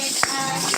it.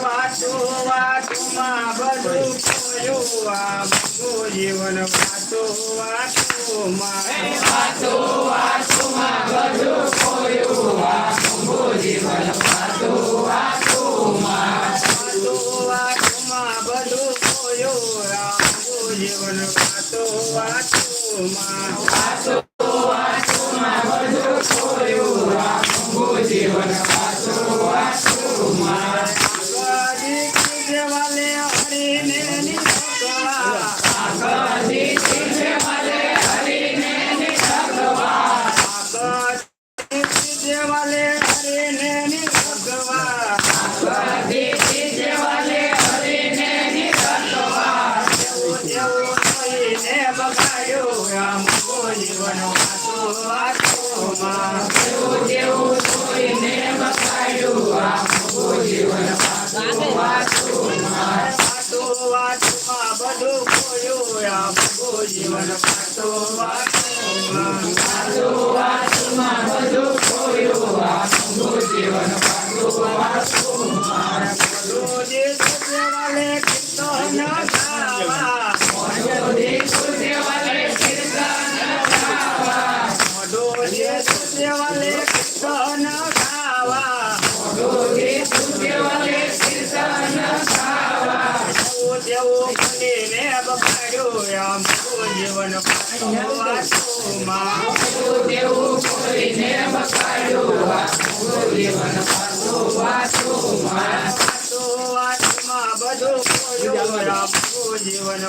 વાતું વાતુમાં બધું ખોયું આ મગો જીવન વાતું વાતું વાતુમાં બધું આ મગો જીવન વાતું વાતુમાં વાતું વાતુમાં બધું ખોયું આ મગો જીવન વાતું વાતુમાં વાતું राम जो सोयो राम को जीवन का જીવન આમ જીવન વાતો વાતમાં બધું ખોયું રામ જીવન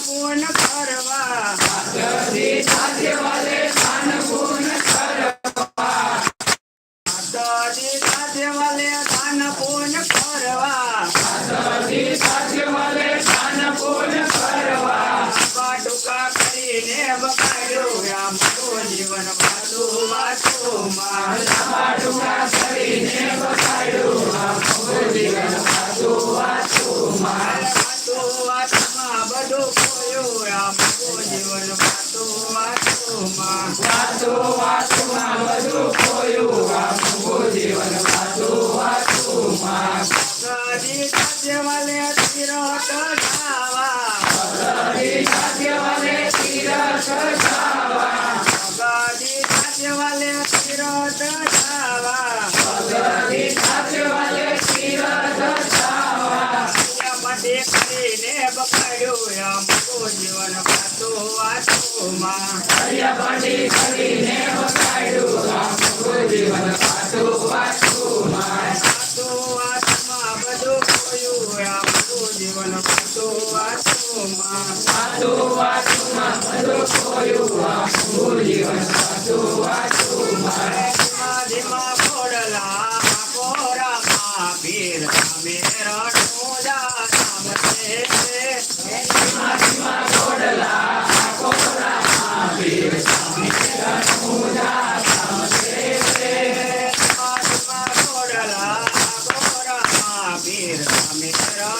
પૂન કરવા વાતોમાં ગાડી સાથે વાલે તિરટ જાવા ગાડી સાથે વાલે તિરટ જાવા માટે કરીને બગાડ્યું આમ જીવન વાતો વાતોમાં વાતો திருவாமேஸ்வரா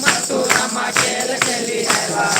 Matura Maquela, que ele é lá.